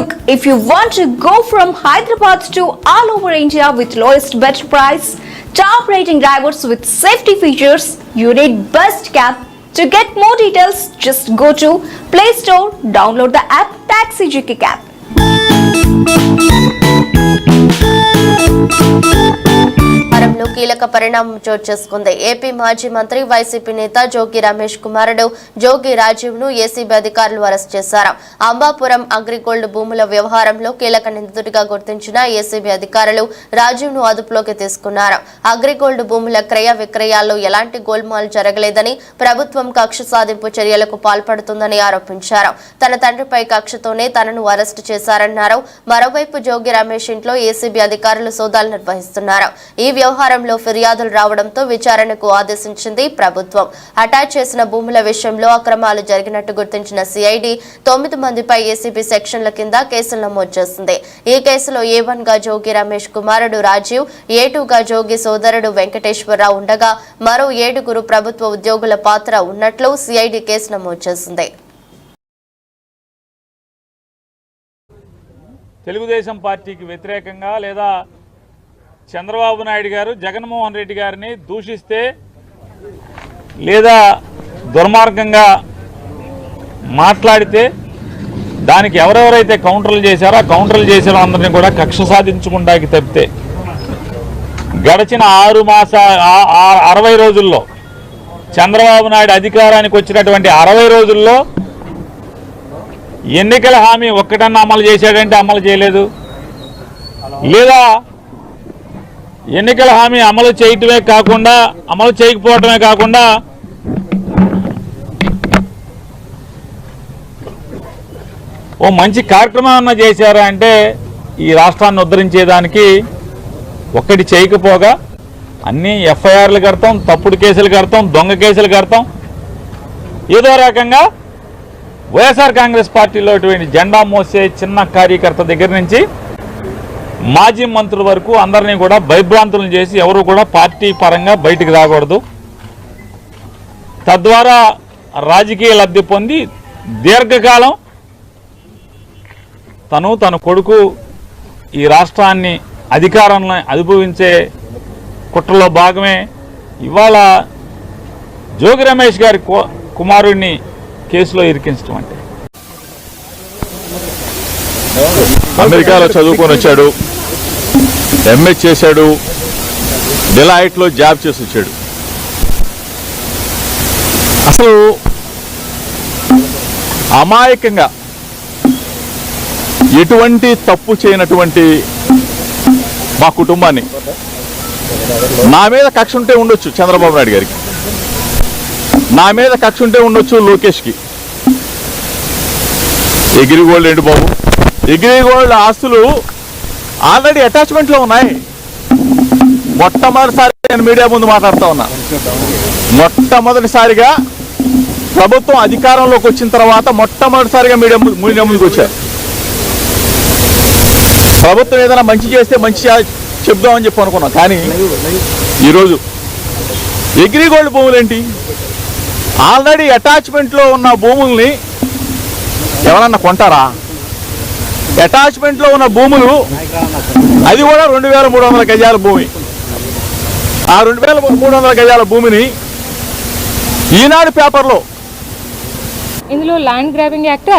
Look, if you want to go from Hyderabad to all over India with lowest better price, top rating drivers with safety features, you need Best Cab. To get more details, just go to Play Store, download the app Taxi GK. కీలక పరిణామం చోటు చేసుకుంది. AP మాజీ మంత్రి YCP నేత జోగి రమేష్ కుమారుడు జోగి రాజీవ్ను ACB అధికారులు arrest చేశారు. అంబాపురం అగ్రిగోల్డ్ భూముల వ్యవహారంలో కీలక నిందితుడిగా గుర్తించిన ఏసీబీ అధికారులు రాజీవ్ను అదుపులోకి తీసుకున్నారు. అగ్రిగోల్డ్ భూముల క్రయ విక్రయాల్లో ఎలాంటి గోల్మాల్ జరగలేదని ప్రభుత్వం కక్ష సాధింపు చర్యలకు పాల్పడుతుందని ఆరోపించారు. తన తండ్రిపై కక్షతోనే తనను అరెస్టు చేశారన్నారు. మరోవైపు జోగి రమేష్ ఇంట్లో ఏసీబీ అధికారులు సోదాలు నిర్వహిస్తున్నారు. ఈ వ్యవహారం వ్యవహారంలో ఫిర్యాదులు రావడంతో విచారణకు ఆదేశించింది ప్రభుత్వం. అటాచ్ చేసిన భూముల విషయంలో అక్రమాలు జరిగినట్టు గుర్తించిన సిఐడి తొమ్మిది మందిపై ఏసీబీ సెక్షన్ల కింద కేసులు నమోదు చేసింది. ఈ కేసులో ఏ వన్గా జోగి రమేష్ కుమారుడు రాజీవ్ ఏ టూ గా జోగి సోదరుడు వెంకటేశ్వరరావు ఉండగా మరో ఏడుగురు ప్రభుత్వ ఉద్యోగుల పాత్ర ఉన్నట్లు సిఐడి కేసు నమోదు చేసింది. తెలుగుదేశం పార్టీకి వ్యతిరేకంగా లేదా చంద్రబాబు నాయుడు గారు జగన్మోహన్ రెడ్డి గారిని దూషిస్తే లేదా దుర్మార్గంగా మాట్లాడితే దానికి ఎవరెవరైతే కౌంటర్లు చేశారో ఆ కౌంటర్లు చేసిన అందరినీ కూడా కక్ష సాధించుకుంటాకి తప్పితే గడిచిన ఆరు మాస అరవై రోజుల్లో చంద్రబాబు నాయుడు అధికారానికి వచ్చినటువంటి అరవై రోజుల్లో ఎన్నికల హామీ ఒక్కటన్నా అమలు చేశాడంటే అమలు చేయలేదు. లేదా ఎన్నికల హామీ అమలు చేయటమే కాకుండా అమలు చేయకపోవటమే కాకుండా ఓ మంచి కార్యక్రమాన్ని చేశారా అంటే ఈ రాష్ట్రాన్ని ఉద్ధరించేదానికి ఒక్కటి చేయకపోగా అన్ని ఎఫ్ఐఆర్లు కడతాం తప్పుడు కేసులు కడతాం దొంగ కేసులు కడతాం. ఏదో రకంగా వైఎస్ఆర్ కాంగ్రెస్ పార్టీలో జెండా మోసే చిన్న కార్యకర్త దగ్గర నుంచి మాజీ మంత్రుల వరకు అందరినీ కూడా భయభ్రాంతులను చేసి ఎవరు కూడా పార్టీ పరంగా బయటికి రాకూడదు. తద్వారా రాజకీయ లబ్ధి పొంది దీర్ఘకాలం తను తన కొడుకు ఈ రాష్ట్రాన్ని అధికారంలో అనుభవించే కుట్రలో భాగమే. ఇవాళ జోగి రమేష్ గారి కు- కుమారుడిని కేసులో ఇరికించడం అంటే. అమెరికాలో చదువుకొని వచ్చాడు. ఎంఏ చేశాడు డిలాయిట్లో జాబ్ చేసి వచ్చాడు. అసలు అమాయకంగా ఎటువంటి తప్పు చేయనటువంటి మా కుటుంబాన్ని నా మీద కక్ష ఉంటే ఉండొచ్చు చంద్రబాబు నాయుడు గారికి. నా మీద కక్ష ఉంటే ఉండొచ్చు లోకేష్కి. ఎగిరిగోల్డ్ ఏంటి బాబు? ఎగిరిగోల్డ్ ఆస్తులు ఆల్రెడీ అటాచ్మెంట్లో ఉన్నాయి. మొట్టమొదటిసారి నేను మీడియా ముందు మాట్లాడుతా ఉన్నా. మొట్టమొదటిసారిగా ప్రభుత్వం అధికారంలోకి వచ్చిన తర్వాత మొట్టమొదటిసారిగా మీడియా మీడియా ముందుకు వచ్చారు. ప్రభుత్వం ఏదైనా మంచి చేస్తే మంచి చెప్దామని చెప్పి అనుకున్నాం. కానీ ఈరోజు ఎగ్రిగోల్డ్ భూములు ఏంటి? ఆల్రెడీ అటాచ్మెంట్లో ఉన్న భూముల్ని ఎవరన్నా కొంటారా? అటాచ్మెంట్లో ఉన్న భూములు అది కూడా రెండు వేల మూడు వందల గజాల భూమి. ఆ రెండు వేల మూడు వందల గజాల భూమిని ఈనాడు పేపర్లో ఇందులో ల్యాండ్ గ్రాబింగ్ యాక్ట్